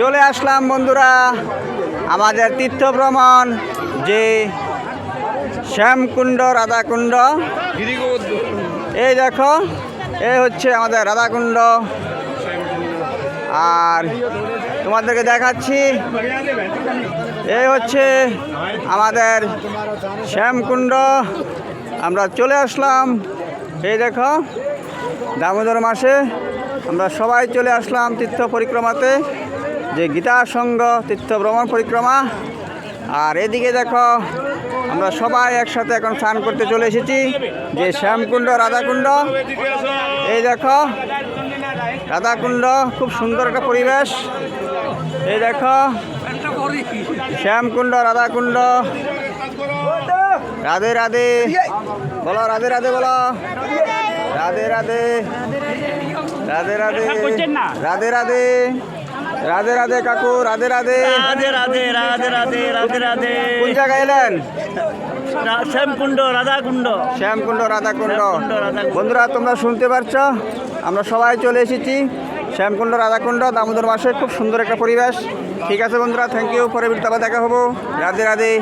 চলে আসলাম বন্ধুরা, আমাদের তীর্থ ভ্রমণ যে শ্যামকুণ্ড, রাধাকুণ্ড। এই দেখো এই হচ্ছে আমাদের রাধাকুণ্ড। আর তোমাদেরকে দেখাচ্ছি এই হচ্ছে আমাদের শ্যামকুণ্ড। আমরা চলে আসলাম, এই দেখো, দামোদর মাসে আমরা সবাই চলে আসলাম তীর্থ পরিক্রমাতে। যে গীতা সংঘ তীর্থ ভ্রমণ পরিক্রমা। আর এদিকে দেখো আমরা সবাই একসাথে এখন স্নান করতে চলে এসেছি যে শ্যামকুণ্ড রাধাকুণ্ড। এই দেখো রাধাকুণ্ড খুব সুন্দর একটা পরিবেশ। এই দেখো শ্যামকুণ্ড রাধাকুণ্ড। রাধে রাধে। বলো রাধে রাধে বলো। রাধে রাধে। রাধে রাধে। রাধে রাধে। রাধে রাধে কাকু রাধে রাধে। রাধে রাধে রাধে রাধে রাধে রাধে। কোন জায়গায় এলেন? শ্যামকুণ্ড রাধাকুণ্ড। শ্যামকুণ্ড রাধাকুণ্ড। কুণ্ড বন্ধুরা তোমরা শুনতে পারছ আমরা সবাই চলে এসেছি শ্যামকুণ্ড রাধাকুণ্ড দামোদর মাসে। খুব সুন্দর একটা পরিবেশ। ঠিক আছে বন্ধুরা থ্যাংক ইউ পরে বিরতাবা দেখা হব। রাধে রাধে।